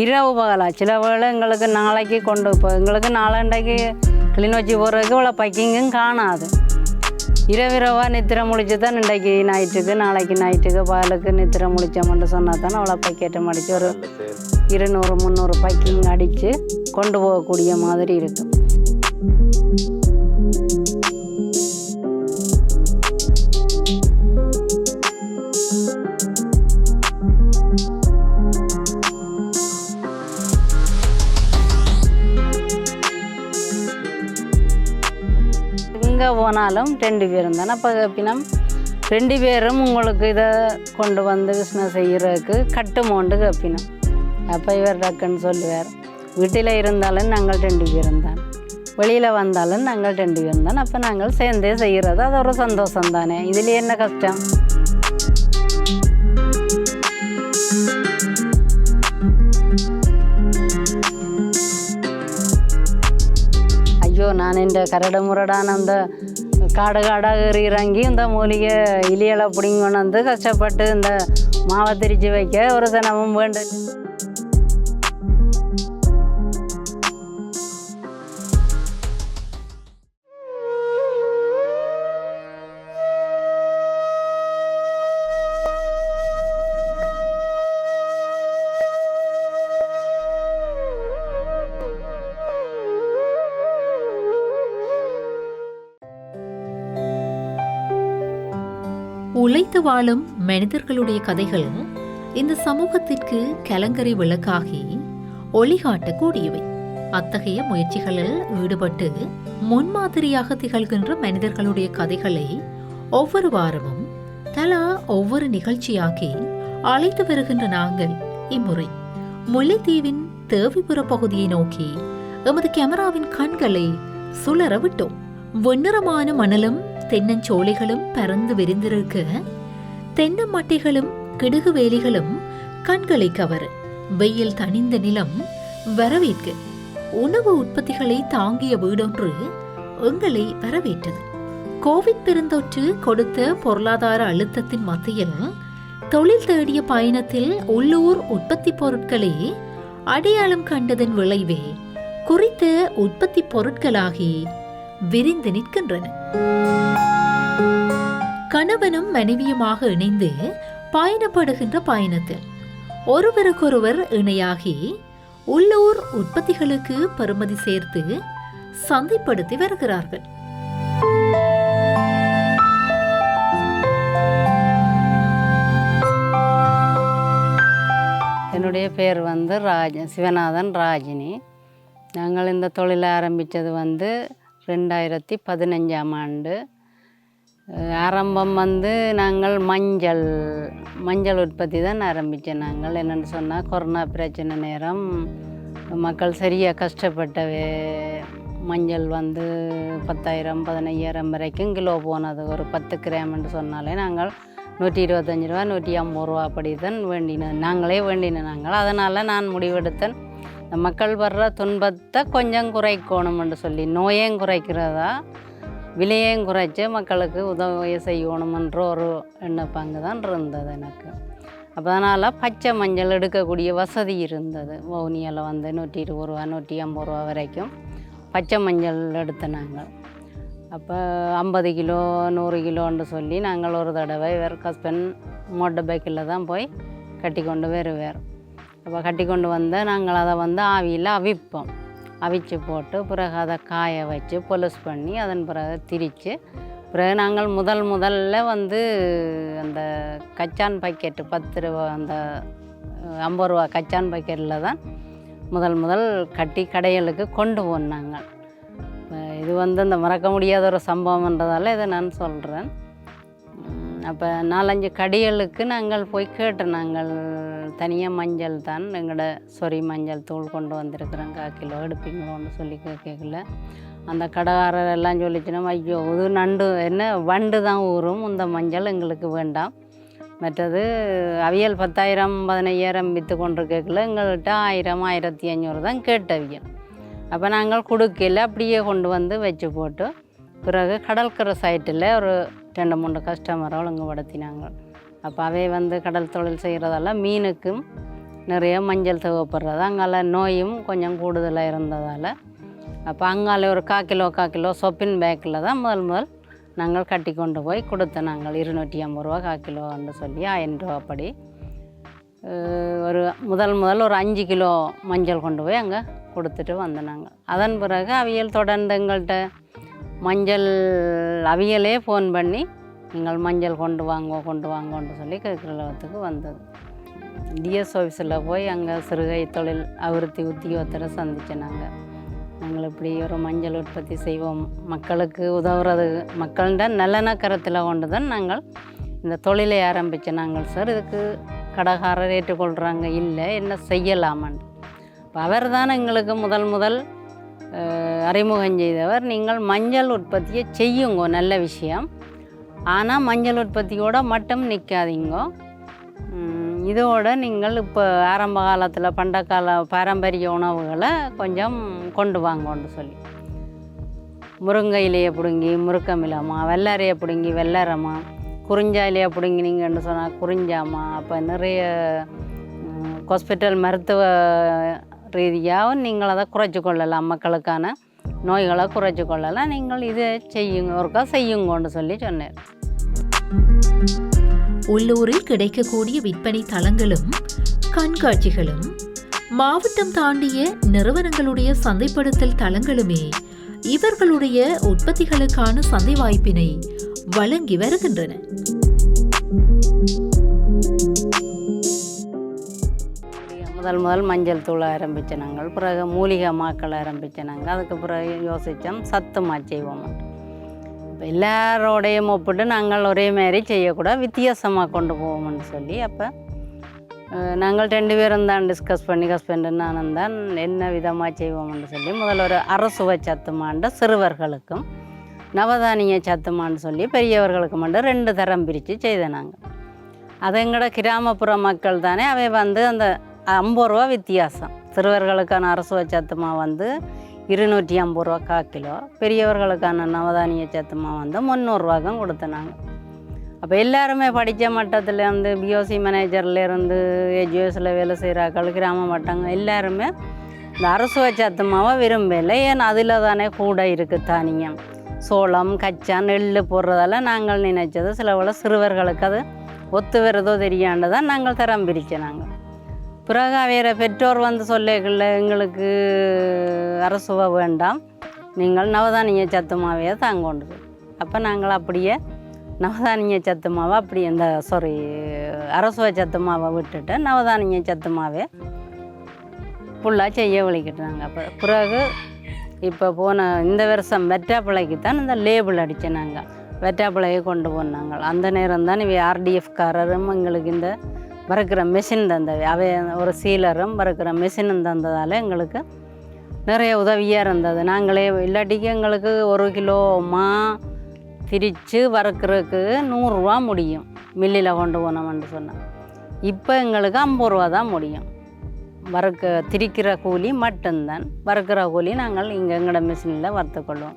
இரவு பகலா. சில வேளை எங்களுக்கு நாளைக்கு கொண்டு இப்போ எங்களுக்கு நாளண்டைக்கு கிளிநொச்சி போகிறதுக்கு இவ்வளோ பைக்கிங்கும் காணாது. இரவிரவா நித்திரை முடிச்சு தான் இன்றைக்கு நைட்டுக்கு நாளைக்கு நைட்டுக்கு பகலுக்கு நித்திரை முழிச்சோம்னு சொன்னால் தானே அவ்வளோ பக்கெட்டை மடித்து ஒரு இருநூறு முந்நூறு பைக்கிங் அடித்து கொண்டு போகக்கூடிய மாதிரி இருக்கும். போனாலும் ரெண்டு பேரும் தானே. அப்போ பின்னம் ரெண்டு பேரும் உங்களுக்கு இதை கொண்டு வந்து பிஸ்னஸ் செய்கிறதுக்கு கட்டுமோண்டு கேப்பினோம் அப்போ இவர் டக்குன்னு சொல்லுவார் வீட்டில் இருந்தாலும் நாங்கள் ரெண்டு பேரும் தான். வெளியில் வந்தாலும் நாங்கள் ரெண்டு பேரும் தான். அப்போ நாங்கள் சேர்ந்தே செய்கிறது அது ஒரு சந்தோஷம் தானே. இதில் என்ன கஷ்டம்? ஐயோ நான் இந்த கரடு முரடான அந்த காடு காடாக ஏறி இறங்கி இந்த மூலிகை இலியலை பிடிங்க கொண்டு வந்து கஷ்டப்பட்டு இந்த மாவை திரிச்சு வைக்க ஒரு தினமும் வேண்டும் உழைத்து வாழும் மனிதர்களுடைய கதைகள் இந்த சமூகத்திற்கு கலங்கரை விளக்காகி ஒளிகாட்டக்கூடியவை அத்தகைய முயற்சிகளில் ஈடுபட்டு முன்மாதிரியாக திகழ்கின்ற மனிதர்களுடைய கதைகளை ஒவ்வொரு வாரமும் தலா ஒவ்வொரு நிகழ்ச்சியாக்கி அழைத்து வருகின்ற நாங்கள் இம்முறை. முல்லைத்தீவின் தேவிபுர பகுதியை நோக்கி எமது கேமராவின் கண்களை சுழற விட்டோம். வெண்ணிறமான மணலும் தென்னஞ்சோலைகளும் பறந்து விரிந்திருக்க தென்னமட்டைகளும் கிடுகு வேலிகளும் கண்களை கவர் வெயில் தணிந்த நிலம் வரவேற்க. உணவு உற்பத்திகளை தாங்கிய வீடொன்று எங்களை வரவேற்றது. கோவிட் பெருந்தொற்று கொடுத்த பொருளாதார அழுத்தத்தின் மத்தியில் தொழில் தேடிய பயணத்தில் உள்ளூர் உற்பத்தி பொருட்களே அடையாளம் கண்டதன் விளைவே குறித்த உற்பத்தி பொருட்களாகி விரிந்து நிற்கின்றன. கணவனும் மனைவியுமாக இணைந்து பயணப்படுகின்ற பயணத்தில் ஒருவருக்கொருவர் இணையாகி உள்ளூர் உற்பத்திகளுக்கு பெறுமதி சேர்த்து சந்தைப்படுத்தி வருகிறார்கள். என்னுடைய பேர் வந்து ராஜ சிவநாதன் ராஜினி. நாங்கள் இந்த தொழிலை ஆரம்பித்தது வந்து ரெண்டாயிரத்தி பதினஞ்சாம் ஆண்டு. ஆரம்பம் வந்து நாங்கள் மஞ்சள் மஞ்சள் உற்பத்தி தான் ஆரம்பித்தோம் நாங்கள். என்னென்னு சொன்னால் கொரோனா பிரச்சனை நேரம் மக்கள் சரியாக கஷ்டப்பட்டவே மஞ்சள் வந்து பத்தாயிரம் பதினையாயிரம் வரைக்கும் கிலோ போனது. ஒரு பத்து கிராம்னு சொன்னாலே நாங்கள் நூற்றி இருபத்தஞ்சி ரூபா நூற்றி ஐம்பது ரூபா அப்படி தான் வேண்டினோம் நாங்களே வேண்டினோம் நாங்கள். அதனால் நான் முடிவெடுத்தேன். இந்த மக்கள் வர்ற துன்பத்தை கொஞ்சம் குறைக்கணும்னு சொல்லி நோயையும் குறைக்கிறதா? விலையையும் குறைச்சி மக்களுக்கு உதவி செய்யணுமன்ற ஒரு எண்ணப்பாங்கு தான் இருந்தது எனக்கு. அப்போ அதனால் பச்சை மஞ்சள் எடுக்கக்கூடிய வசதி இருந்தது. வவுனியில் வந்து நூற்றி இருபது ரூபா நூற்றி ஐம்பது ரூபா வரைக்கும் பச்சை மஞ்சள் எடுத்த நாங்கள். அப்போ ஐம்பது கிலோ நூறு கிலோன்னு சொல்லி நாங்கள் ஒரு தடவை வேறு ஹஸ்பண்ட் மோட்டர் பைக்கில் தான் போய் கட்டி கொண்டு வருவார். அப்போ கட்டி கொண்டு வந்து நாங்கள் அதை வந்து ஆவியில் அவிப்போம். அவிச்சு போட்டு பிறகு அதை காய வச்சு பொலுசு பண்ணி அதன் பிறகு திரித்து பிறகு நாங்கள் முதல் முதல்ல வந்து அந்த கச்சான் பாக்கெட்டு பத்து ரூபா அந்த ஐம்பது ரூபா கச்சான் பாக்கெட்டில் தான் முதல் முதல் கட்டி கடைகளுக்கு கொண்டு போனாங்க இது வந்து இந்த மறக்க முடியாத ஒரு சம்பவம்ன்றதால இதை நான் சொல்கிறேன் அப்போ நாலஞ்சு கடைகளுக்கு நாங்கள் போய் கேட்டு நாங்கள். தனியாக மஞ்சள் தான் எங்களோட சொறி மஞ்சள் தூள் கொண்டு வந்திருக்கிறேன். கால் கிலோ எடுப்பீங்களோன்னு சொல்லி கேட்கல அந்த கடைக்காரர் எல்லாம் சொல்லிச்சுன்னா ஐயோ இது நண்டு என்ன வண்டு தான் ஊறும். இந்த மஞ்சள் எங்களுக்கு வேண்டாம். மற்றது அவியல் பத்தாயிரம் பதினையாயிரம் விற்று கொண்டு கேட்கல எங்கள்கிட்ட ஆயிரம் ஆயிரத்தி ஐநூறு தான் கேட்ட அவியல். அப்போ நாங்கள் கொடுக்கல அப்படியே கொண்டு வந்து வச்சு போட்டு பிறகு கடற்கரை சைட்டில் ஒரு ரெண்டு மூணு கஸ்டமரை ஒழுங்குபடுத்தினாங்க. அப்போ அவை வந்து கடல் தொழில் செய்கிறதால மீனுக்கும் நிறைய மஞ்சள் தேவைப்படுறது. அங்கால நோயும் கொஞ்சம் கூடுதலாக இருந்ததால் அப்போ அங்கால ஒரு கா கிலோ கா கிலோ சொப்பின் பேக்கில் தான் முதல் முதல் நாங்கள் கட்டி கொண்டு போய் கொடுத்தோம் நாங்கள் இருநூற்றி ஐம்பது ரூபா கா கிலோன்னு சொல்லி ஆயிரம் ரூபா படி ஒரு முதல் முதல் ஒரு அஞ்சு கிலோ மஞ்சள் கொண்டு போய் அங்கே கொடுத்துட்டு வந்தோம் நாங்கள். அதன் பிறகு அவியல் தொடர்ந்து எங்கள்கிட்ட மஞ்சள் அவியலே ஃபோன் பண்ணி நீங்கள் மஞ்சள் கொண்டு வாங்கோ கொண்டு வாங்கோன்னு சொல்லி கிருக்கிரலவத்துக்கு வந்தது. டிஎஸ் ஆஃபீஸில் போய் அங்கே சிறுகை தொழில் அபிவிருத்தி உத்தியோகத்தரை சந்தித்தோம் நாங்கள் நாங்கள் இப்படி ஒரு மஞ்சள் உற்பத்தி செய்வோம். மக்களுக்கு உதவுறது மக்கள்கிட்ட நல்லெண்ண கொண்டு தான் நாங்கள் இந்த தொழிலை ஆரம்பித்த நாங்கள் சார் இதுக்கு கடைக்காரர் ஏற்றுக்கொள்கிறாங்க இல்லை என்ன செய்யலாமான்னு இப்போ அவர் தான் எங்களுக்கு முதல் முதல் அறிமுகம் செய்தவர். நீங்கள் மஞ்சள் உற்பத்தியை செய்யுங்கோ நல்ல விஷயம். ஆனால் மஞ்சள் உற்பத்தியோட மட்டும் நிற்காதீங்க இதோட நீங்கள் இப்போ ஆரம்ப காலத்தில் பண்டக்கால பாரம்பரிய உணவுகளை கொஞ்சம் கொண்டு வாங்கன்னு சொல்லி. முருங்கை இலையை பிடுங்கி முருக்கமிலமா வெள்ளரையை பிடுங்கி வெள்ளரமா குறிஞ்சா இலையை பிடுங்கினீங்கன்னு சொன்னால் குறிஞ்சாமா? அப்போ நிறைய ஹாஸ்பிட்டல் மருத்துவ ரீதியாகவும் நீங்கள் அதை குறைச்சி கொள்ளலாம் மக்களுக்கான. நோய்களை குறைச்சி கொள்ளலாம் நீங்கள் இதை செய்யுங்க ஒருக்கா செய்யுங்கன்னு சொல்லி சொன்னேன். உள்ளூரில் கிடைக்கக்கூடிய விற்பனை தளங்களும் கண்காட்சிகளும் மாவட்டம் தாண்டிய நிறுவனங்களுடைய சந்தைப்படுத்தல் தளங்களுமே இவர்களுடைய உற்பத்திகளுக்கான சந்தை வாய்ப்பினை வழங்கி வருகின்றன. முதல் முதல் மஞ்சள் தூள் ஆரம்பித்த நாங்கள் பிறகு மூலிகை மாக்கள் ஆரம்பித்த நாங்கள் அதுக்கு பிறகு யோசித்தோம் சத்துமா செய்வோம் இப்போ எல்லாரோடையும் ஒப்பிட்டு நாங்கள் ஒரே மாதிரி செய்யக்கூடாது வித்தியாசமாக கொண்டு போவோம்னு சொல்லி அப்போ நாங்கள் ரெண்டு பேரும் தான் டிஸ்கஸ் பண்ணி ஹஸ்பண்டு நானும் தான் என்ன விதமாக செய்வோம்னு சொல்லி முதல்ல ஒரு அரசுவை சத்துமாண்ட சிறுவர்களுக்கும் நவதானிய சத்துமான்னு சொல்லி பெரியவர்களுக்கு மட்டும் ரெண்டு தரம் பிரித்து செய்தோம் நாங்கள். அது எங்களோட கிராமப்புற மக்கள் தானே அவை வந்து அந்த ஐம்பது ரூபா வித்தியாசம். சிறுவர்களுக்கான அரசு சத்துமா வந்து இருநூற்றி ஐம்பது ரூபா கா கிலோ பெரியவர்களுக்கான நவதானிய சத்துமா வந்து முந்நூறுரூவாக்கும் கொடுத்தனாங்க. அப்போ எல்லாருமே படித்த மட்டத்துலேருந்து பிஓசி மேனேஜர்லேருந்து எஜிஎஸில் வேலை செய்கிறாக்கள் கிராம மட்டங்க எல்லாருமே இந்த அரசு சத்துமாவை விரும்பலை. ஏன்னா அதில் தானே கூட இருக்குது தானியம். சோளம் கச்சா நெல் போடுறதால நாங்கள் நினைச்சது சில சிறுவர்களுக்கு அது ஒத்து வருதோ தெரியாண்டதான் நாங்கள் தரம் பிரிச்சு நாங்கள் பிறகு வேறு பெற்றோர் வந்து சொல்லிக்கல எங்களுக்கு அரசுவ வேண்டாம். நீங்கள் நவதானிய சத்துமாவையே தாங்கொண்டு அப்போ நாங்கள் அப்படியே நவதானிய சத்துமாவை அப்படி இந்த சாரி அரசுவ சத்துமாவை விட்டுட்டு நவதானிய சத்துமாவே ஃபுல்லாக செய்ய வலிக்கிட்டாங்க அப்போ பிறகு இப்போ போன இந்த வருஷம் வெற்றாப்பிள்ளைக்கு தான் இந்த லேபிள் அடித்தேன் நாங்கள் வெற்றாப்பிள்ளையை கொண்டு போனாங்க. அந்த நேரம் தான் இவ ஆர்டிஎஃப்காரரும் எங்களுக்கு இந்த வறுக்கிற மிஷின் தந்தது. அவை ஒரு சீலரும் வறுக்கிற மிஷினும் தந்ததால் எங்களுக்கு நிறைய உதவியாக இருந்தது. நாங்களே இல்லாட்டிக்கு எங்களுக்கு ஒரு கிலோ மா திரித்து வறுக்கிறதுக்கு நூறுரூவா முடியும். மில்லில் கொண்டு போனோம்னு சொன்னேன் இப்போ எங்களுக்கு ஐம்பது ரூபா தான் முடியும். வறுக்க திரிக்கிற கூலி மட்டும்தான். வறுக்கிற கூலி நாங்கள் இங்கே எங்களோட மிஷினில் வறுத்துக்கொள்வோம்.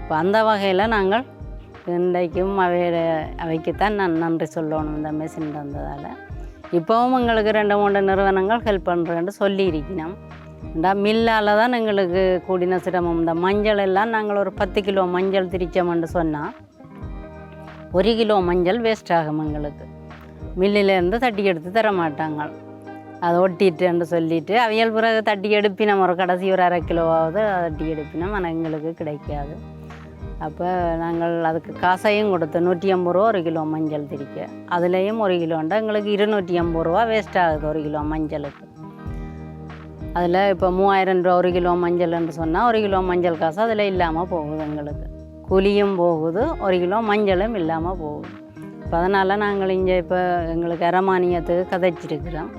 இப்போ அந்த வகையில் நாங்கள் இன்றைக்கும் அவையோட அவைக்குத்தான் நான் நன்றி சொல்லணும் இந்த மிஷின் தந்ததால். இப்போவும் எங்களுக்கு ரெண்டு மூணு நிறுவனங்கள் ஹெல்ப் பண்ணுறேன்னு சொல்லியிருக்கணும் இந்த மில்லால் தான் எங்களுக்கு கூடின சிரமம். இந்த மஞ்சள் எல்லாம் நாங்கள் ஒரு பத்து கிலோ மஞ்சள் திரிச்சோம்னு சொன்னால் ஒரு கிலோ மஞ்சள் வேஸ்ட் ஆகும் எங்களுக்கு. மில்லிலேருந்து தட்டி எடுத்து தர மாட்டாங்க. அதை ஒட்டிட்டுன்னு சொல்லிட்டு அவியல் பிறகு தட்டி எடுப்பினோம். ஒரு கடைசி ஒரு அரை கிலோவாவது அதை தட்டி எடுப்பினோம். ஆனால் எங்களுக்கு கிடைக்காது. அப்போ நாங்கள் அதுக்கு காசையும் கொடுத்து நூற்றி ஐம்பது ரூபா ஒரு கிலோ மஞ்சள் திரிக்க. அதுலேயும் ஒரு கிலோண்டா எங்களுக்கு இருநூற்றி ஐம்பது ரூபா வேஸ்ட் ஆகுது ஒரு கிலோ மஞ்சளுக்கு. அதில் இப்போ மூவாயிரம் ரூபா ஒரு கிலோ மஞ்சள்னு சொன்னால் ஒரு கிலோ மஞ்சள் காசு அதில் இல்லாமல் போகுது எங்களுக்கு. குழியும் போகுது ஒரு கிலோ மஞ்சளும் இல்லாமல் போகுது. இப்போ அதனால் நாங்கள் இங்கே இப்போ எங்களுக்கு அரமானியத்துக்கு கதைச்சிருக்கிறோம்.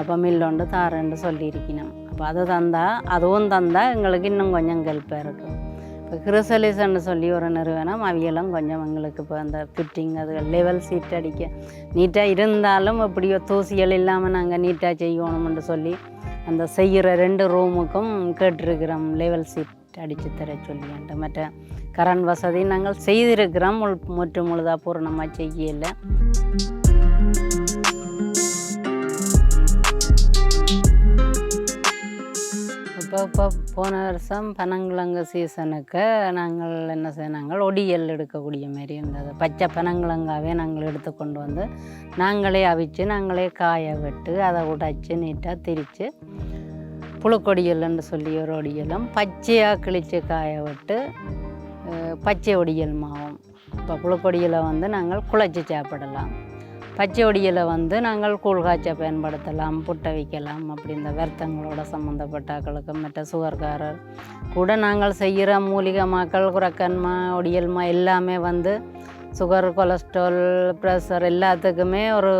அப்போ மில்லொண்டு தாரேன்னு சொல்லியிருக்கணும். அப்போ அது தந்தால் அதுவும் தந்தால் எங்களுக்கு இன்னும் கொஞ்சம் ஹெல்ப்பாக இருக்கும். இப்போ கிறிசலிசன்னு சொல்லி ஒரு நிறுவனம் அவியெல்லாம் கொஞ்சம் எங்களுக்கு இப்போ அந்த ஃபிட்டிங் அது லெவல் சீட் அடிக்க. நீட்டாக இருந்தாலும் அப்படியோ தூசிகள் இல்லாமல் நாங்கள் நீட்டாக செய்யணும்னு சொல்லி அந்த செய்கிற ரெண்டு ரூமுக்கும் கேட்டிருக்கிறோம் லெவல் சீட் அடித்து தர சொல்லின்ட்டு மற்ற கரண்ட் வசதி நாங்கள் செய்திருக்கிறோம் முழு முற்று முழுதாக பூரணமாக செய்யலை. இப்போ இப்போ போன வருஷம் பனங்கிழங்கு சீசனுக்கு நாங்கள் என்ன செய்தாங்க ஒடியல் எடுக்கக்கூடிய மாரி இருந்தது. பச்சை பனங்கிழங்காவே நாங்கள் எடுத்து கொண்டு வந்து நாங்களே அவிச்சு நாங்களே காய விட்டு அதை உடைச்சி நீட்டாக திரித்து புழுக்கொடியல்னு சொல்லி ஒரு ஒடியலும் பச்சையாக கிழித்து காய விட்டு பச்சை ஒடியல் மாவும். இப்போ புழுக்கொடியலை வந்து நாங்கள் குழச்சி சாப்பிடலாம். பச்சை ஒடியலை வந்து நாங்கள் கூழ் காய்ச்ச பயன்படுத்தலாம் புட்டை வைக்கலாம் அப்படி இந்த வருத்தங்களோட சம்மந்தப்பட்டாக்களுக்கு மற்ற சுகர்காரர் கூட நாங்கள் செய்கிற மூலிகை மாக்கள் குரக்கன்மா ஒடியல்மா எல்லாமே வந்து சுகர் கொலஸ்ட்ரால் ப்ரெஷர் எல்லாத்துக்குமே ஒரு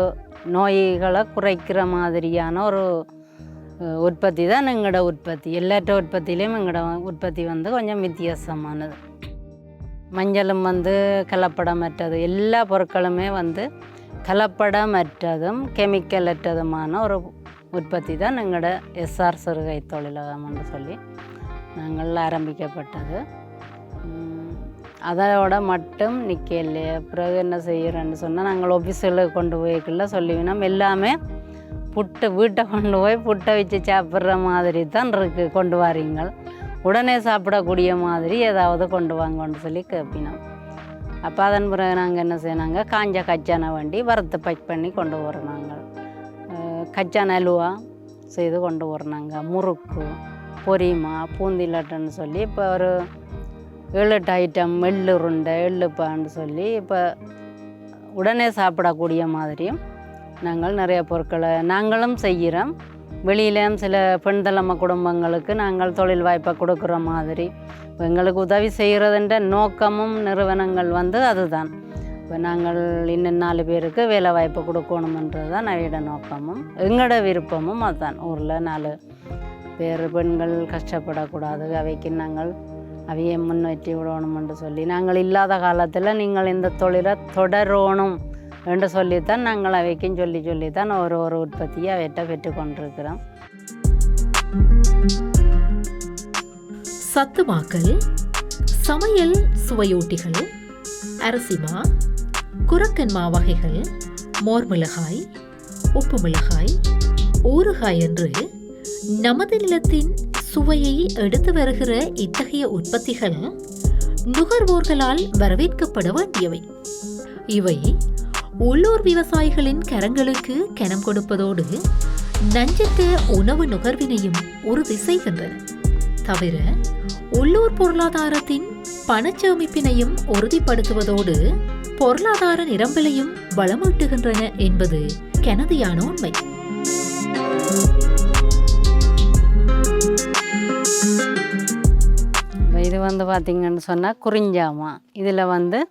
நோய்களை குறைக்கிற மாதிரியான ஒரு உற்பத்தி தான் எங்களோட உற்பத்தி. எல்லாற்ற உற்பத்தியிலையும் எங்களோட உற்பத்தி வந்து கொஞ்சம் வித்தியாசமானது. மஞ்சளும் வந்து கலப்படமற்றது. எல்லா பொருட்களுமே வந்து கலப்படமற்றதும் கெமிக்கல் அற்றதுமான ஒரு உற்பத்தி தான் எங்களோட எஸ்ஆர் சிறுகை தொழிலகம்னு சொல்லி நாங்கள் ஆரம்பிக்கப்பட்டது. அதோட மட்டும் நிற்கலையே பிறகு என்ன செய்கிறேன்னு சொன்னால் நாங்கள் ஆஃபீஸில் கொண்டு போய்க்குள்ள சொல்லிவினோம் எல்லாமே புட்டை வீட்டை கொண்டு போய் புட்டை வச்சு சாப்பிட்ற மாதிரி தான் இருக்குது கொண்டு வாரீங்கள். உடனே சாப்பிடக்கூடிய மாதிரி ஏதாவது கொண்டு வாங்கன்னு சொல்லி கேட்பினோம் அப்போ அதன் பிறகு நாங்கள் என்ன செய்யணாங்க காஞ்ச கச்சானை வண்டி வறுத்து பேக் பண்ணி கொண்டு வரோம் நாங்கள் கச்சான அலுவா செய்து கொண்டு வரோனாங்க முறுக்கு பொரிமா பூந்தி லட்டுன்னு சொல்லி இப்போ ஒரு ஏழு எட்டு ஐட்டம் எள்ளு உருண்டை எள்ளுப்பான்னு சொல்லி இப்போ உடனே சாப்பிடக்கூடிய மாதிரியும் நாங்கள் நிறைய பொருட்களை நாங்களும் செய்கிறோம். வெளியிலேயும் சில பெண் தலைமை குடும்பங்களுக்கு நாங்கள் தொழில் வாய்ப்பை கொடுக்குற மாதிரி. எங்களுக்கு உதவி செய்கிறதுன்ற நோக்கமும் நிறுவனங்கள் வந்து அதுதான். இப்போ நாங்கள் இன்னும் நாலு பேருக்கு வேலை வாய்ப்பு கொடுக்கணுமன்றது தான் அவையோட நோக்கமும் எங்களோட விருப்பமும் அதுதான். ஊரில் நாலு பேர் பெண்கள் கஷ்டப்படக்கூடாது அவைக்கு நாங்கள் அவையை முன்னேற்றி விடணும்னு சொல்லி நாங்கள் இல்லாத காலத்தில் நீங்கள் இந்த தொழிலை தொடரணும். என்று சொல்லித்தான் நாங்கள் அவைக்கும் சொல்லி சொல்லித்தான் ஒரு ஒரு உற்பத்தியை அவையிட்ட பெற்றுக்கொண்டிருக்கிறோம். சத்துமாக்கள் சமையல் சுவையூட்டிகள் அரிசிமா குரக்கன்மா வகைகள் மோர் மிளகாய் உப்பு மிளகாய் ஊறுகாய் என்று நமது நிலத்தின் சுவையை எடுத்து வருகிற இத்தகைய உற்பத்திகள் நுகர்வோர்களால் வரவேற்கப்பட வேண்டியவை. இவை உள்ளூர் விவசாயிகளின் கரங்களுக்கு கனம் கொடுப்பதோடு நஞ்சற்ற உணவு நுகர்வினையும் உறுதி செய்கின்றன தவிர உள்ளூர் பொருளாதாரத்தின் பணச்சேமிப்பினையும் உறுதிப்படுத்துவதோடு பொருளாதார நிரம்பலையும் வளமூட்டுகின்றன என்பது கனதியான உண்மை. இது வந்து பார்த்திங்கன்னு சொன்னால் குறிஞ்சாமா. இதில் வந்து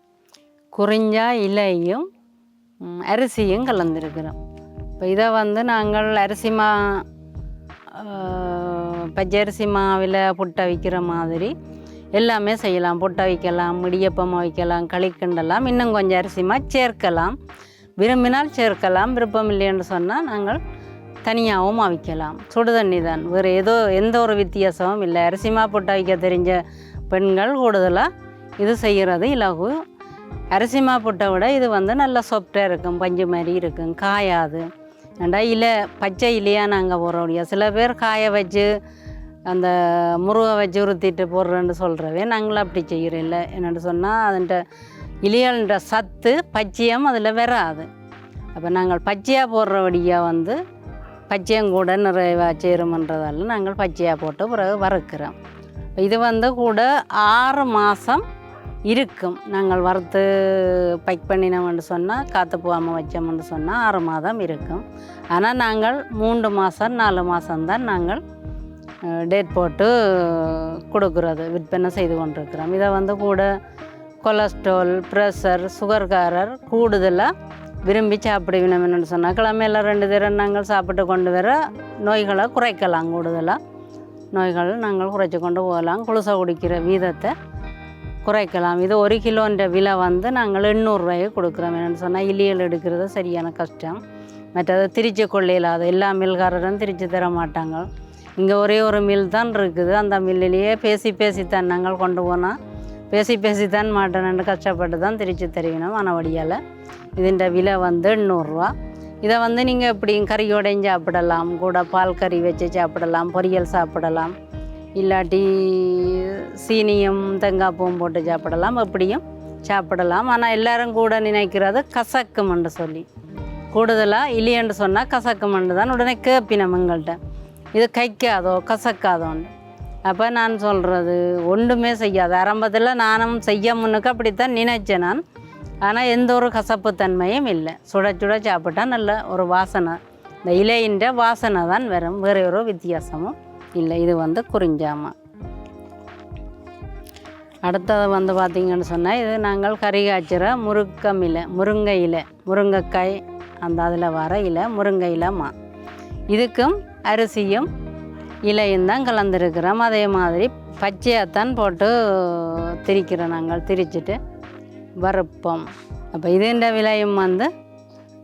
குறிஞ்சா இலையும் அரிசியும் கலந்துருக்கிறோம். இப்போ இதை வந்து நாங்கள் அரிசி மா பச்சரிசி மாவில் புட்டை வைக்கிற மாதிரி எல்லாமே செய்யலாம். புட்டை வைக்கலாம் இடியப்பமாக வைக்கலாம் களிக்கிண்டலாம் இன்னும் கொஞ்சம் அரிசிமா சேர்க்கலாம். விரும்பினால் சேர்க்கலாம் விருப்பம் இல்லைன்னு சொன்னால் நாங்கள் தனியாகவும் அவிக்கலாம். சுடு தண்ணி தான். வேறு ஏதோ எந்த ஒரு வித்தியாசமும் இல்லை. அரிசிமா புட்டை வைக்க தெரிஞ்ச பெண்கள் கூடுதலாக இது செய்கிறது இலகு அரிசிமா புட்டை விட இது வந்து நல்லா சாஃப்டாக இருக்கும். பஞ்சு மாதிரி இருக்கும். காயாது. ஏண்டா இலை பச்சை இலையாக நாங்கள் போடுறோம் சில பேர் காய வச்சு அந்த முருகை வச்சு உறுத்திட்டு போடுறேன்னு சொல்கிறவே நாங்களும் அப்படி செய்கிறோம் இல்லை. என்னென்னு சொன்னால் அதுன்ற இலையல்ன்ற சத்து பச்சையம் அதில் வராது. அப்போ நாங்கள் பச்சையாக போடுறபடியாக வந்து பச்சையம் கூட நிறைவா சேருமன்றதால நாங்கள் பச்சையாக போட்டு பிறகு வறுக்கிறோம். இது வந்து கூட ஆறு மாதம் இருக்கும். நாங்கள் வறுத்து பைக் பண்ணினோம்னு சொன்னால் காற்று போகாமல் வச்சோம்னு சொன்னால் ஆறு மாதம் இருக்கும். ஆனால் நாங்கள் மூன்று மாதம் நாலு மாதம்தான் நாங்கள் டேட் போட்டு கொடுக்குறது விற்பனை செய்து கொண்டிருக்கிறோம். இதை வந்து கூட கொலஸ்ட்ரால் ப்ரெஷர் சுகர்காரர் கூடுதலாக விரும்பி சாப்பிடுவினோம் என்னென்னு சொன்னால் கிழமையில ரெண்டு தரம் நாங்கள் சாப்பிட்டு கொண்டு வர நோய்களை குறைக்கலாம் கூடுதலாக நோய்கள் நாங்கள் குறைச்சி கொண்டு போகலாம். குளுசை குடிக்கிற வீதத்தை குறைக்கலாம். இது ஒரு கிலோன்ற விலை வந்து நாங்கள் எண்ணூறுரூவாய்க்கு கொடுக்குறோம். என்னென்னு சொன்னால் இலியல் எடுக்கிறது சரியான கஷ்டம். மற்றது திரிச்சு அது எல்லா மில்காரரும் திரிச்சு தர மாட்டாங்க. இங்கே ஒரே ஒரு மில் தான் இருக்குது. அந்த மில்லிலேயே பேசி பேசித்தான் நாங்கள் கொண்டு போனால் பேசி பேசித்தான் மாட்டேன்னு கஷ்டப்பட்டு தான் திரிச்சு தெரியணும் மனவடியால் இதுன்ற விலை வந்து எண்ணூறுரூவா இதை வந்து நீங்கள் எப்படியும் கறியோடையும் சாப்பிடலாம். கூட பால் கறி வச்சு சாப்பிடலாம். பொரியல் சாப்பிடலாம். இல்லாட்டி சீனியும் தேங்காய்ப்பூவும் போட்டு சாப்பிடலாம் அப்படியும் சாப்பிடலாம். ஆனால் எல்லாரும் கூட நினைக்கிறது மண்டு சொல்லி. கூடுதலாக இல்லையென்று சொன்னால் கசக்குமென்று தான் உடனே கேட்பினம் எங்கள்கிட்ட. இது கைக்காதோ கசக்காதோன்னு அப்போ நான் சொல்கிறது ஒன்றுமே செய்யாது. ஆரம்பத்தில் நானும் செய்ய முன்னுக்கு அப்படித்தான் நினைச்சேன் நான். ஆனால் எந்த ஒரு கசப்பு தன்மையும் இல்லை. சுட சுட சாப்பிட்டா நல்ல ஒரு வாசனை. இந்த இலையின்ற வாசனை தான் வரும். வேறு ஒரு வித்தியாசமும் இல்லை இது வந்து குறிஞ்சாமா. அடுத்தது வந்து பார்த்திங்கன்னு சொன்னால் இது நாங்கள் கறி காய்ச்சிற முருக்கம் இலை முருங்கை இலை முருங்கைக்காய் அந்த அதில் வர இலை முருங்கை இலை மா. இதுக்கும் அரிசியும் இலையும் தான் கலந்துருக்கிறோம். அதே மாதிரி பச்சையாகத்தான் போட்டு திரிக்கிறோம் நாங்கள் திரிச்சிட்டு வறுப்போம். அப்போ இதுன்ற விலையும் வந்து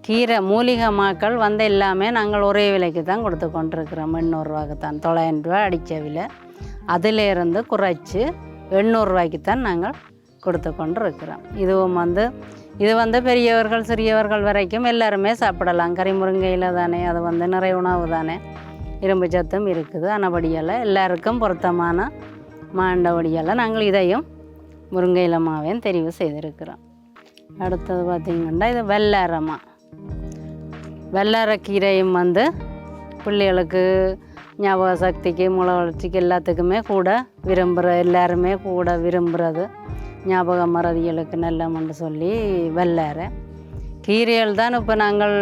கீரை மூலிகை மாக்கள் வந்து எல்லாமே நாங்கள் ஒரே விலைக்கு தான் கொடுத்து கொண்டிருக்கிறோம். எண்ணூறுரூவாக்கு தான். தொள்ளாயிரம் ரூபா அடித்த விலை. அதிலேருந்து குறைச்சி எண்ணூறுரூவாய்க்கு தான் நாங்கள் கொடுத்து கொண்டு இருக்கிறோம் இதுவும் வந்து இது வந்து பெரியவர்கள் சிறியவர்கள் வரைக்கும் எல்லாருமே சாப்பிடலாம். கறி முருங்கையில் தானே அது வந்து நிறைய உணவு தானே. இரும்பு சத்தும் இருக்குது. ஆனபடியால் எல்லாருக்கும் பொருத்தமான மாண்டபடியால் நாங்கள் இதையும் முருங்கை இலமாவையும் தெரிவு செய்திருக்கிறோம். அடுத்தது பார்த்திங்கன்னா இது வெள்ளாரமாக வெள்ளரக்கீரையும் வந்து பிள்ளைகளுக்கு ஞாபக சக்திக்கு முளை வளர்ச்சிக்கு எல்லாத்துக்குமே கூட விரும்புகிற எல்லாருமே கூட விரும்புகிறது ஞாபக மறதிகளுக்கு நல்லமன்னு சொல்லி வெள்ளரை. கீரைகள் தான் இப்போ நாங்கள்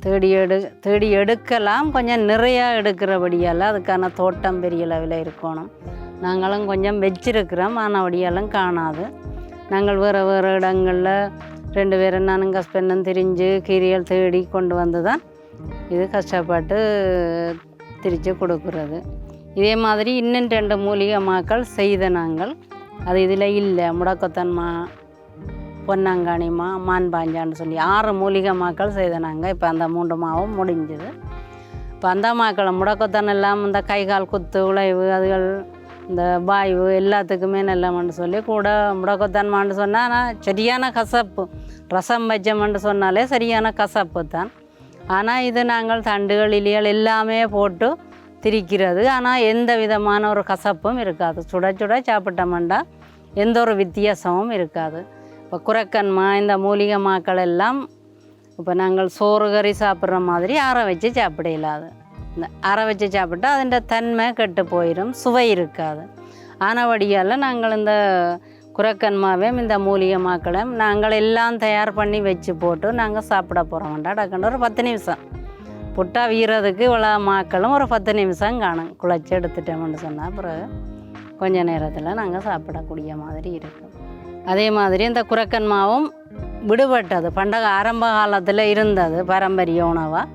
தேடி எடு தேடி எடுக்கலாம். கொஞ்சம் நிறையா எடுக்கிறபடியால் அதுக்கான தோட்டம் பெரிய அளவில் இருக்கணும். நாங்களும் கொஞ்சம் வச்சிருக்கிறோம். ஆனபடியாலும் காணாது. நாங்கள் வேறு வேறு இடங்களில் ரெண்டு பேரும் நானும் ஹஸ்பண்டும் திரிஞ்சு கீரியல் தேடி கொண்டு வந்து தான் இது கஷ்டப்பட்டு திரித்து கொடுக்குறது. இதே மாதிரி இன்னும் ரெண்டு மூலிகை மாக்கள் செய்த நாங்கள். அது இதில் இல்லை. முடக்கத்தன்மா பொன்னாங்காணிமா மா மான் பாஞ்சான்னு சொல்லி ஆறு மூலிகை மாக்கள் செய்த நாங்கள். இப்போ அந்த மூன்று மாவும் முடிஞ்சுது. இப்போ அந்த மாக்களை முடக்கத்தன் எல்லாம் இந்த கை கால் குத்து உழைவு அதுகள் இந்த வாய்வு எல்லாத்துக்குமே நல்லமான்னு சொல்லி கூட முடக்கத்தன்மான்னு சொன்னால் ஆனால் சரியான கசப்பு. ரசம் வச்சமன்னு சொன்னாலே சரியான கசப்பு தான். ஆனால் இது நாங்கள் தண்டுகள் இலிகள் எல்லாமே போட்டு திரிக்கிறது. ஆனால் எந்த விதமான ஒரு கசப்பும் இருக்காது. சுட சுட சாப்பிட்டோம்னா எந்த ஒரு வித்தியாசமும் இருக்காது. இப்போ குரக்கன்மா இந்த மூலிகை மாக்கள் எல்லாம் இப்போ நாங்கள் சோறு கறி சாப்பிட்ற மாதிரி ஆற வச்சு சாப்பிட இல்லாது இந்த ஆற வச்சு சாப்பிட்டா அதிൻ്റെ தன்மை கெட்டு போயிடும் சுவை இருக்காது. ஆனவடியால் நாங்கள் இந்த குரக்கன்மாவையும் இந்த மூலிகைமாக்களையும் நாங்கள் எல்லாம் தயார் பண்ணி வச்சு போட்டு நாங்கள் சாப்பிட போகிறோம்டா டக்குன்னு ஒரு பத்து நிமிஷம். புட்டா வீரதுக்கு இவ்வளோ மாக்களும் ஒரு பத்து நிமிஷம் காணும். குழச்சி எடுத்துட்டோம்னு சொன்னால் பிறகு கொஞ்ச நேரத்தில் நாங்கள் சாப்பிடக்கூடிய மாதிரி இருக்கும். அதே மாதிரி இந்த குரக்கன் மாவும் விடுபட்டது. பண்டக ஆரம்ப காலத்தில் இருந்தது. பாரம்பரிய உணவாக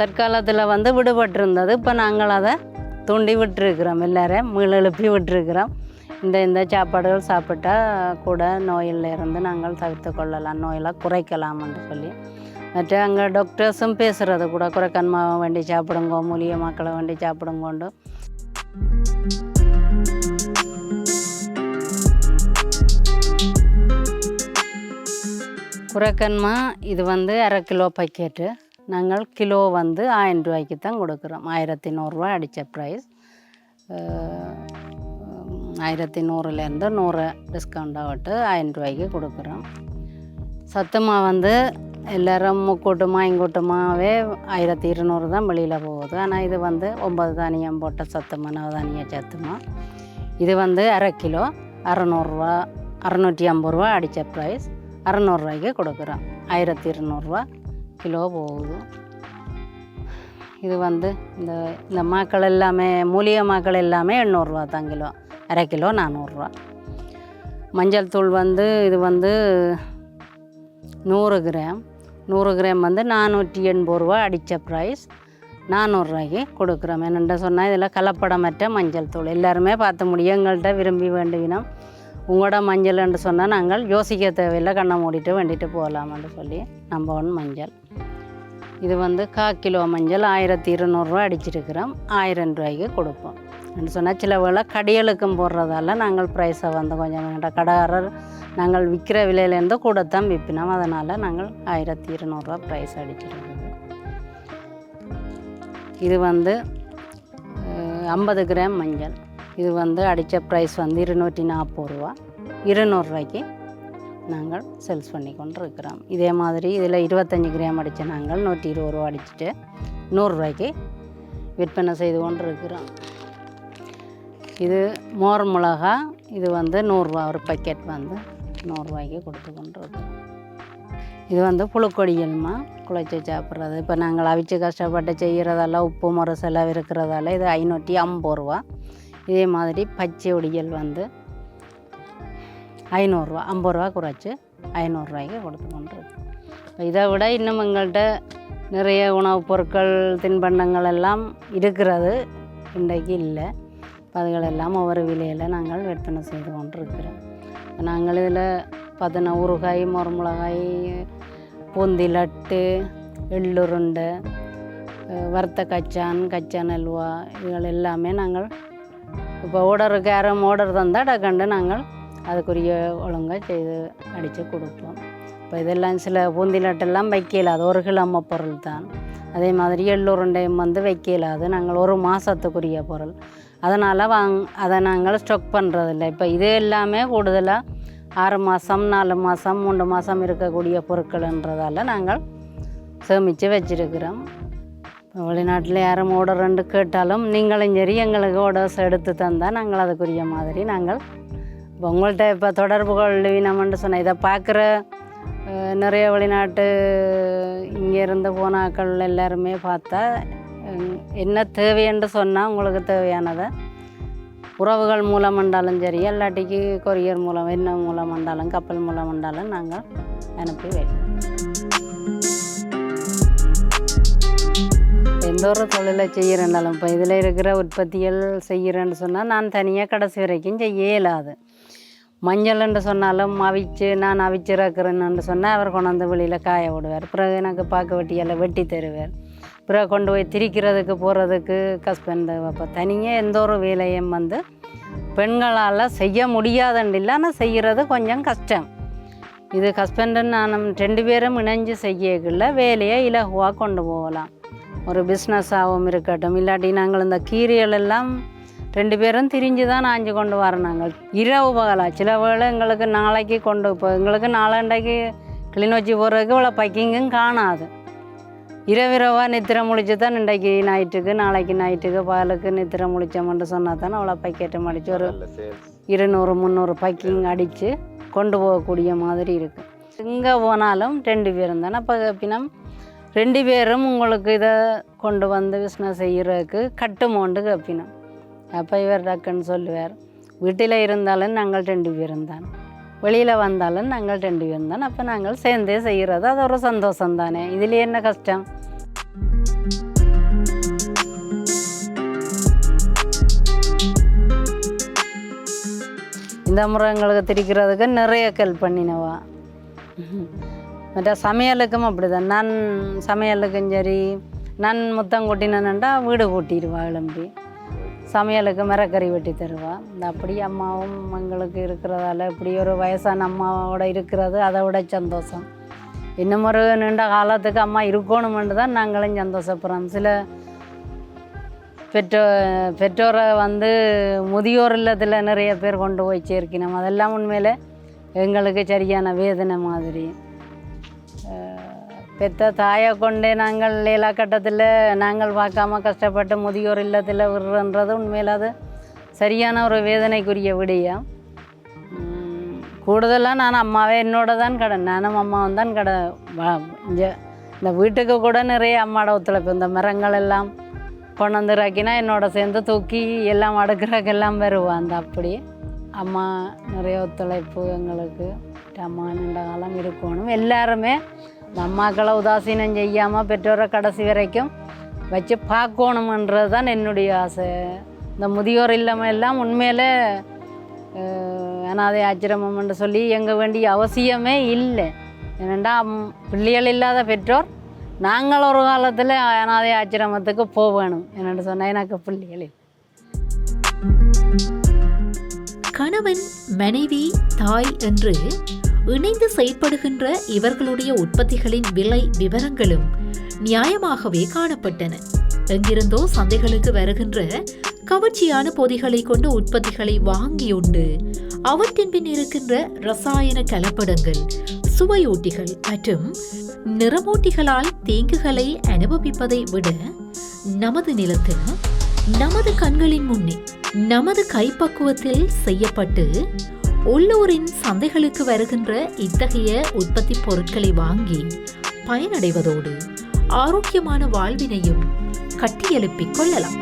தற்காலத்தில் வந்து விடுபட்டிருந்தது. இப்போ நாங்கள் அதை தூண்டி விட்டுருக்குறோம். எல்லாரையும் மீள் எழுப்பி விட்டுருக்குறோம். இந்த இந்த சாப்பாடுகள் சாப்பிட்டா கூட நோயில் இருந்து நாங்கள் தவிர்த்து கொள்ளலாம். நோயெல்லாம் குறைக்கலாம்னு சொல்லி. மற்ற அங்கே டாக்டர்ஸும் பேசுகிறது கூட குறைக்கன்மாவை வேண்டி சாப்பிடுங்கோ மூலிகை மக்களை வேண்டி சாப்பிடுங்கோண்டு. குரக்கன்மா இது வந்து அரை கிலோ பக்கெட்டு நாங்கள் கிலோ வந்து ஆயிரம் ரூபாய்க்கு தான் கொடுக்குறோம். ஆயிரத்தி நூறுரூவா அடித்த ப்ரைஸ் ஆயிரத்தி நூறுலேருந்து நூறு டிஸ்கவுண்ட் விட்டு ஆயிரம் ரூபாய்க்கு கொடுக்குறோம். சத்துமா வந்து எல்லாரும் முக்கூட்டுமா இங்கூட்டுமாவே ஆயிரத்தி இருநூறு தான் வெளியில் போகுது. ஆனால் இது வந்து ஒம்பது தானியம் போட்ட சத்துமா நவதானிய சத்துமா. இது வந்து அரை கிலோ அறநூறுரூவா அறநூற்றி ஐம்பது ரூபா அடித்த ப்ரைஸ் அறநூறுரூவாய்க்கு கொடுக்குறோம். ஆயிரத்தி இருநூறுவா. கிலோ போகுது. இது வந்து இந்த இந்த மாக்கள் எல்லாமே மூலிகை மாக்கள் எல்லாமே எண்ணூறுரூவா தான் கிலோ. அரை கிலோ நானூறுரூவா மஞ்சள் தூள் வந்து இது வந்து நூறு கிராம். நூறு கிராம் வந்து நானூற்றி எண்பது ரூபா அடித்த ப்ரைஸ் நானூறுரூவாய்க்கு கொடுக்குறோம். என்னென்ன சொன்னால் இதில் கலப்படமற்ற மஞ்சள் தூள். எல்லாருமே பார்த்த முடியும். எங்கள்கிட்ட விரும்பி வேண்டுவினோம் உங்களோட மஞ்சள்ன்னு சொன்னால் நாங்கள் யோசிக்க தேவையில்லை. கண்ணை மூடிட்டு வேண்டிட்டு போகலாம்னு சொல்லி. நம்ப ஒன் மஞ்சள். இது வந்து கா கிலோ மஞ்சள் ஆயிரத்தி இருநூறுவா அடிச்சிருக்கிறோம். ஆயிரம் ரூபாய்க்கு கொடுப்போம். சொன்னால் சில வேளை கடியலுக்கும் போடுறதால நாங்கள் ப்ரைஸை வந்து கொஞ்சம் வேண்டாம் கடைக்காரர் நாங்கள் விற்கிற விலையிலேருந்து கூட தான் விற்பினோம் அதனால் நாங்கள் ஆயிரத்தி இருநூறுவா ப்ரைஸ் அடிச்சிருக்கோம் இது வந்து ஐம்பது கிராம் மஞ்சள். இது வந்து அடித்த ப்ரைஸ் வந்து இருநூற்றி நாற்பது ரூபா இருநூறுவாய்க்கு நாங்கள் சேல்ஸ் பண்ணி கொண்டு இருக்கிறோம் இதே மாதிரி இதில் இருபத்தஞ்சி கிராம் அடித்த நாங்கள் நூற்றி இருபது ரூபா அடிச்சுட்டு நூறுரூவாய்க்கு விற்பனை செய்து கொண்டு இருக்கிறோம் இது மோர் மிளகா இது வந்து நூறுரூவா ஒரு பக்கெட் வந்து நூறுரூவாய்க்கு கொடுத்து கொண்டு இருக்கிறோம் இது வந்து புழுக்கொடியல்மா குழைச்சி சாப்பிட்றது. இப்போ நாங்கள் அவிச்சு கஷ்டப்பட்டு செய்கிறதால உப்பு முறை செலவு இருக்கிறதால இது ஐநூற்றி ஐம்பது ரூபா. இதே மாதிரி பச்சை ஒடியல் வந்து ஐநூறுரூவா ஐம்பது ரூபா குறைச்சி ஐநூறுரூவாய்க்கு கொடுத்து கொண்டு இப்போ இதை விட இன்னும் எங்கள்கிட்ட நிறைய உணவுப் பொருட்கள் தின்பண்டங்கள் எல்லாம் இருக்கிறது. இன்றைக்கு இல்லை. இப்போ அதுகளெல்லாம் ஒவ்வொரு விலையில் நாங்கள் விற்பனை செய்து கொண்டு இருக்கிறோம் நாங்கள் இதில் பார்த்தோன்னா ஊறுகாய் மொரமிளகாய் பூந்தி லட்டு எள்ளுருண்டை வறுத்த கச்சான் கச்சான் அல்வா இதுகள் எல்லாமே நாங்கள் இப்போ ஓடருக்கு யாரும் ஓடர் தந்தால் டக்கண்டு நாங்கள் அதுக்குரிய ஒழுங்காக செய்து அடித்து கொடுப்போம். இப்போ இதெல்லாம் சில பூந்தி லட்டெல்லாம் வைக்கல அது ஒரு கிழம பொருள் தான். அதே மாதிரி எள்ளுருண்டையும் வந்து வைக்கல அது நாங்கள் ஒரு மாதத்துக்குரிய பொருள். அதனால் வாங் அதை நாங்கள் ஸ்டொக் பண்ணுறதில்ல இப்போ இது எல்லாமே கூடுதலாக ஆறு மாதம் நாலு மாதம் மூன்று மாதம் இருக்கக்கூடிய பொருட்கள்ன்றதால நாங்கள் சேமித்து வச்சிருக்கிறோம். வெளிநாட்டில் யாரும் ஆர்டர் ரெண்டு கேட்டாலும் நீங்களும் சரி எங்களுக்கு ஆர்டர்ஸ் எடுத்து தந்தால் நாங்கள் அதுக்குரிய மாதிரி நாங்கள் இப்போ உங்கள்கிட்ட இப்போ தொடர்பு கொள்ளுவினம்னு சொன்னேன் இதை பார்க்குற நிறைய வெளிநாட்டு இங்கேருந்து போனாக்கள் எல்லாருமே பார்த்தா என்ன தேவைன்னு சொன்னால் உங்களுக்கு தேவையானதை உறவுகள் மூலம் வந்தாலும் சரி இல்லாட்டிக்கு கொரியர் மூலம் என்ன மூலம் வந்தாலும் கப்பல் மூலம் வந்தாலும் நாங்கள் அனுப்பி வைப்போம் எந்த ஒரு தொழிலை செய்கிறேன்னாலும் இப்போ இதில் இருக்கிற உற்பத்திகள் செய்கிறேன்னு சொன்னால் நான் தனியாக கடைசி வரைக்கும் செய்ய இயலாது மஞ்சள்னு சொன்னாலும் அவிச்சு நான் அவிச்சிருக்கிறேன்னு சொன்னால் அவர் கொண்டாந்து வெளியில் காய விடுவார். பிறகு எனக்கு பார்க்க வெட்டியெல்லாம் வெட்டி தருவார். பிறகு கொண்டு போய் திரிக்கிறதுக்கு போகிறதுக்கு ஹஸ்பண்ட் அப்போ தனியாக எந்த ஒரு வேலையும் வந்து பெண்களால் செய்ய முடியாதுன்னு இல்லை. ஆனால் செய்கிறது கொஞ்சம் கஷ்டம். இது ஹஸ்பண்டும் நானும் ரெண்டு பேரும் இணைஞ்சு செய்யக்குள்ள வேலையை இலகுவாக கொண்டு போகலாம். ஒரு பிஸ்னஸாகவும் இருக்கட்டும் இல்லாட்டி நாங்கள் இந்த கீரைகள் எல்லாம் ரெண்டு பேரும் திரிஞ்சு தான் ஆஞ்சு கொண்டு வரோம் நாங்கள் இரவு பகலாம் சில வேளை எங்களுக்கு நாளைக்கு கொண்டு இப்போ எங்களுக்கு நாளாண்டைக்கு கிளிநொச்சி போகிறதுக்கு இவ்வளோ பைக்கிங்கும் காணாது. இரவிரவாக நித்திரை முழிச்சு தான் இன்றைக்கு நைட்டுக்கு நாளைக்கு நைட்டுக்கு பாலுக்கு நித்திரை முழிச்சோம்னு சொன்னால் தானே அவ்வளோ பைக்கெட்டு அடித்து ஒரு இருநூறு முந்நூறு பைக்கிங் அடித்து கொண்டு போகக்கூடிய மாதிரி இருக்குது எங்கே போனாலும் ரெண்டு பேரும் தானே. அப்போ பின்னம் ரெண்டு பேரும் உங்களுக்கு இதை கொண்டு வந்து பிஸ்னஸ் செய்கிறதுக்கு கட்டுமோண்டு கப்பினம். அப்போ இவர் டக்குன்னு சொல்லுவார் வீட்டில் இருந்தாலும் நாங்கள் ரெண்டு பேரும் தான். வெளியில் வந்தாலும் நாங்கள் ரெண்டு பேரும் தான். அப்போ நாங்கள் சேர்ந்தே செய்கிறது அது ஒரு சந்தோஷம் தானே? இதில் என்ன கஷ்டம்? இந்த முறை எங்களுக்கு திரிக்கிறதுக்கு நிறைய கல் பண்ணினவா. மற்ற சமையலுக்கும் அப்படிதான். நான் சமையலுக்கும் சரி நான் முத்தம் கொட்டினேன்டா வீடு கூட்டிடுவா எழும்பி சமையலுக்கு மரக்கறி வெட்டி தருவாள் இந்த அப்படி அம்மாவும் எங்களுக்கு இருக்கிறதால இப்படி ஒரு வயசான அம்மாவோட இருக்கிறது அதை விட சந்தோஷம். இன்னும் ஒரு நீண்ட காலத்துக்கு அம்மா இருக்கணுமென்று தான் நாங்களும் சந்தோஷப்படுறோம். சில பெற்றோ பெற்றோரை வந்து முதியோர் இல்லத்தில் நிறைய பேர் கொண்டு போய் சேர்க்கணும். அதெல்லாம் உண்மையில் எங்களுக்கு சரியான வேதனை மாதிரி. பெற்ற பெத்த தாயை கொண்டே நாங்கள் லீலா கட்டத்தில் நாங்கள் பார்க்காம கஷ்டப்பட்டு முதியோர் இல்லத்தில் விடுறன்றது உண்மையில் அது சரியான ஒரு வேதனைக்குரிய விடயம். கூடுதலாக நான் அம்மாவே என்னோட தான் கடை நானும் அம்மாவும் தான் கடை. இந்த வீட்டுக்கு கூட நிறைய அம்மாவோட ஒத்துழைப்பு இந்த மரங்கள் எல்லாம் கொண்டு வந்து என்னோட சேர்ந்து தூக்கி எல்லாம் அடுக்கிறதுக்கெல்லாம் வருவான். அந்த அப்படி அம்மா நிறைய ஒத்துழைப்பு எங்களுக்கு. அம்மா நீண்ட காலம் இருக்கணும். எல்லாருமே இந்த அம்மாக்களை உதாசீனம் செய்யாமல் பெற்றோரை கடைசி வரைக்கும் வச்சு பார்க்கணுமன்றது தான் என்னுடைய ஆசை. இந்த முதியோர் இல்லம் எல்லாம் உண்மையில் அனாதை ஆச்சிரமம்னு சொல்லி எங்க வேண்டிய அவசியமே இல்லை. ஏனெண்டா பிள்ளைகள் இல்லாத பெற்றோர் நாங்கள் ஒரு காலத்தில் அனாதை ஆச்சிரமத்துக்கு போகணும் என்னென்னு சொன்னால் எனக்கு பிள்ளைகள் கணவன் மனைவி தாய் என்று இணைந்து செயல்படுகின்ற இவர்களுடைய உற்பத்திகளின் விலை விவரங்களும் நியாயமாகவே காணப்பட்டன. எங்கிருந்தோ சந்தைகளுக்கு வருகின்ற கவர்ச்சியான பொதிகளை கொண்ட உற்பத்திகளை வாங்கியுண்டு அவற்றின் பின் இருக்கின்ற ரசாயன கலப்படங்கள் சுவையூட்டிகள் மற்றும் நிறமூட்டிகளால் தீங்குகளை அனுபவிப்பதை விட நமது நிலத்தில் நமது கண்களின் முன்னே நமது கைப்பக்குவத்தில் செய்யப்பட்டு உள்ளூரின் சந்தைகளுக்கு வருகின்ற இத்தகைய உற்பத்தி பொருட்களை வாங்கி பயனடைவதோடு ஆரோக்கியமான வாழ்வினையும் கட்டியெழுப்பிக் கொள்ளலாம்.